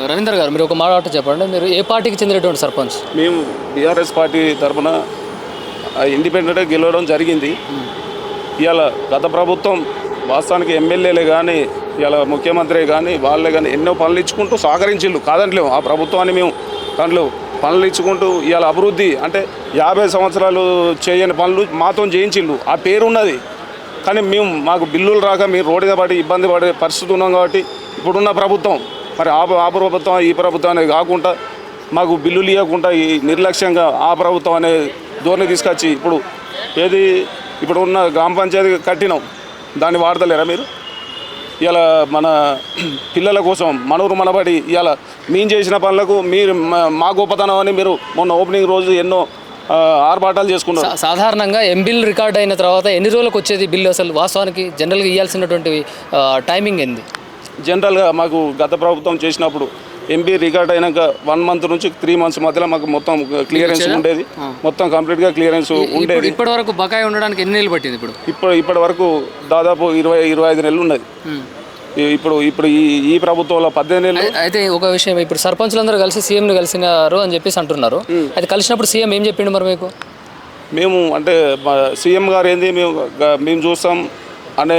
రవీందర్ గారు మీరు ఒక మాట చెప్పండి. మీరు ఏ పార్టీకి చెందినటువంటి సర్పంచ్? మేము బీఆర్ఎస్ పార్టీ తరఫున ఇండిపెండెంట్గా గెలవడం జరిగింది. ఇవాళ గత ప్రభుత్వం వాస్తవానికి ఎమ్మెల్యేలే కానీ ఇవాళ ముఖ్యమంత్రి కానీ వాళ్ళే కానీ ఎన్నో పనులు ఇచ్చుకుంటూ సహకరించిళ్ళు కాదంటలేము ఆ ప్రభుత్వాన్ని మేము దాంట్లో పనులు ఇచ్చుకుంటూ ఇవాళ అభివృద్ధి అంటే యాభై సంవత్సరాలు చేయని పనులు మాతో చేయించిళ్ళు ఆ పేరు ఉన్నది. కానీ మేము మాకు బిల్లులు రాక మీరు రోడ్డు పడి ఇబ్బంది పడే పరిస్థితి ఉన్నాం కాబట్టి ఇప్పుడున్న ప్రభుత్వం మరి ఆ ఆ ప్రభుత్వం ఈ ప్రభుత్వం అనేది కాకుండా మాకు బిల్లులు ఇవ్వకుండా ఈ నిర్లక్ష్యంగా ఆ ప్రభుత్వం అనే ధోరణి తీసుకొచ్చి ఇప్పుడు ఏది ఇప్పుడు ఉన్న గ్రామ పంచాయతీ కట్టినాం. దాన్ని వాడతలేరా మీరు? ఇలా మన పిల్లల కోసం మనూరు మనబడి ఇలా మేము చేసిన పనులకు మీరు మా- మా గొప్పతనం అని మీరు మొన్న ఓపెనింగ్ రోజు ఎన్నో ఆర్భాటాలు చేసుకున్నారు. సాధారణంగా ఎంబిల్ రికార్డ్ అయిన తర్వాత ఎన్ని రోజులకు వచ్చేది బిల్లు అసలు? వాస్తవానికి జనరల్గా ఇవ్వాల్సినటువంటి టైమింగ్ ఏంది? జనరల్గా మాకు గత ప్రభుత్వం చేసినప్పుడు ఎంపీ రికార్డ్ అయినాక వన్ మంత్ నుంచి త్రీ మంత్స్ మధ్యలో మాకు మొత్తం క్లియరెన్స్ ఉండేది. మొత్తం కంప్లీట్గా క్లియరెన్స్ ఉండేది. ఇప్పటి వరకు బకాయి ఉండడానికి ఎన్ని నెలలు పట్టింది ఇప్పుడు? ఇప్పుడు ఇప్పటి వరకు దాదాపు ఇరవై ఇరవై ఐదు నెలలు ఉన్నది. ఇప్పుడు ఇప్పుడు ఈ ఈ ప్రభుత్వంలో పద్దెనిమిది నెలలు అయి- అయితే ఒక విషయం ఇప్పుడు సర్పంచులందరూ కలిసి సీఎంని కలిసినారు అని చెప్పేసి అంటున్నారు. అయితే కలిసినప్పుడు సీఎం ఏం చెప్పిండు మరి మీకు? మేము అంటే సీఎం గారు ఏంది మేము మేము చూస్తాం. అనే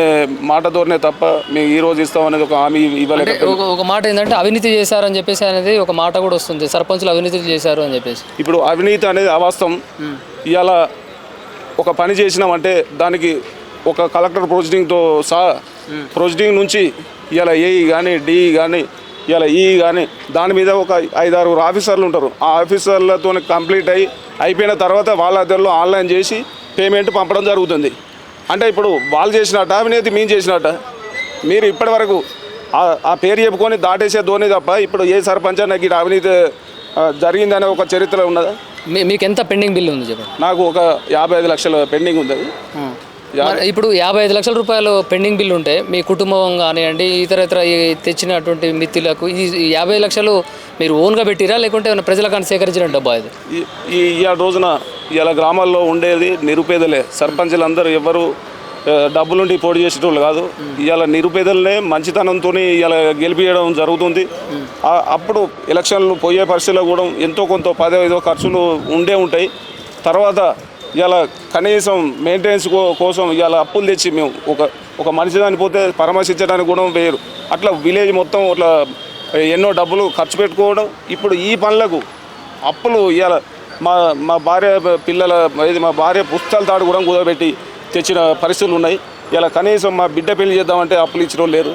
మాట ధోరణే తప్ప మేము ఈ రోజు ఇస్తాం అనేది ఒక హామీ ఇవ్వలేక అంటే ఒక మాట ఏంటంటే అవినీతి చేశారని చెప్పేసి అనేది ఒక మాట కూడా వస్తుంది. సర్పంచులు అవినీతి చేశారు అని చెప్పేసి. ఇప్పుడు అవినీతి అనేది అవాస్తవం. ఇవాళ ఒక పని చేసినామంటే దానికి ఒక కలెక్టర్ ప్రొసీడింగ్తో సహా ప్రొసీడింగ్ నుంచి ఇలా ఏఈ కానీ డిఈ కానీ ఇలా ఈ కానీ దాని మీద ఒక ఐదారు ఆఫీసర్లు ఉంటారు. ఆ ఆఫీసర్లతో కంప్లీట్ అయ్యి అయిపోయిన తర్వాత వాళ్ళ దగ్గరలో ఆన్లైన్ చేసి పేమెంట్ పంపడం జరుగుతుంది. అంటే ఇప్పుడు వాళ్ళు చేసినట్ట అవినీతి మేము చేసినట్ట. మీరు ఇప్పటి వరకు ఆ- పేరు చెప్పుకొని దాటేసే ధోని తప్ప ఇప్పుడు ఏ సర్పంచ్ నాకు ఇటు అవినీతి జరిగిందనే ఒక చరిత్ర ఉన్నదా? మీకు ఎంత పెండింగ్ బిల్ ఉంది చెప్పండి? నాకు ఒక యాభై ఐదు లక్షల పెండింగ్ ఉంది ఇప్పుడు యాభై ఐదు లక్షల రూపాయలు పెండింగ్ బిల్ ఉంటే మీ కుటుంబం కానివ్వండి ఇతర ఇతర తెచ్చినటువంటి మిత్తులకు ఈ యాభై లక్షలు మీరు ఓన్గా పెట్టిరా లేకుంటే ఏమైనా ప్రజల కానీ సేకరించిన డబ్బా ఇది? ఈ- ఈ రోజున ఇలా గ్రామాల్లో ఉండేది నిరుపేదలే. సర్పంచులందరూ ఎవరు డబ్బులుండి పోటీ చేసేటోళ్ళు కాదు. ఇవాళ నిరుపేదలనే మంచితనంతో ఇలా గెలిపించడం జరుగుతుంది. అప్పుడు ఎలక్షన్లు పోయే పరిస్థితుల్లో కూడా ఎంతో కొంత పదో ఐదో ఖర్చులు ఉండే ఉంటాయి. తర్వాత ఇలా కనీసం మెయింటెనెన్స్ కోసం ఇవాళ అప్పులు తెచ్చి మేము ఒక ఒక మనిషి పోతే పరామర్శించడానికి కూడా వేరు. అట్లా విలేజ్ మొత్తం అట్లా ఎన్నో డబ్బులు ఖర్చు పెట్టుకోవడం. ఇప్పుడు ఈ పనులకు అప్పులు ఇవాళ మా మా భార్య పిల్లల ఇది మా భార్య పుస్తకాలు తాడు కూడా కుదరబెట్టి తెచ్చిన పరిస్థితులు ఉన్నాయి. ఇలా కనీసం మా బిడ్డ పెళ్ళి చేద్దామంటే అప్పులు ఇచ్చిన వాళ్ళు లేరు.